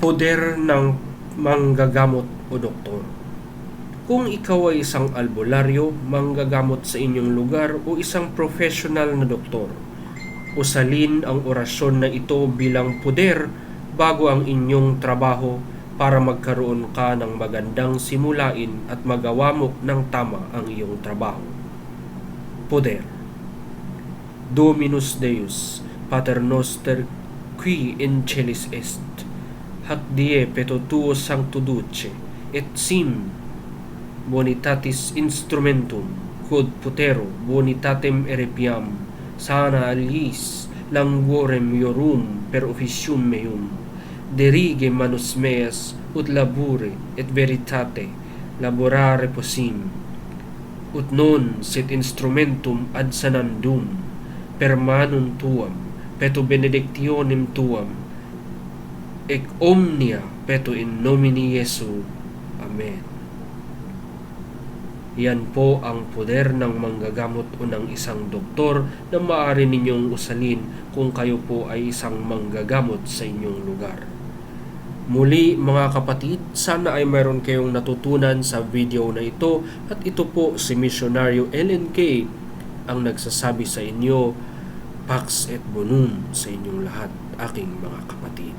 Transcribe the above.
Poder ng manggagamot o doktor. Kung ikaw ay isang albularyo, manggagamot sa inyong lugar o isang professional na doktor, usalin ang orasyon na ito bilang poder bago ang inyong trabaho para magkaroon ka ng magandang simulain at magawa mo ng tama ang iyong trabaho. Poder Dominus Deus, Pater Noster, qui in celis est, hac die peto sancto duce, et sim bonitatis instrumentum, quod putero bonitatem erepiam, sana aliis languorem iorum per officium meum, derige manus meas ut labure et veritate laborare possim, ut non sit instrumentum ad sanandum, per manum tuam, peto benedictionem tuam, ec omnia peto in nomine Jesu. Amen. Yan po ang poder ng manggagamot o ng isang doktor na maaari ninyong usalin kung kayo po ay isang manggagamot sa inyong lugar. Muli mga kapatid, sana ay mayroon kayong natutunan sa video na ito at ito po si Misyonaryo LNK ang nagsasabi sa inyo, Pax et Bonum sa inyong lahat, aking mga kapatid.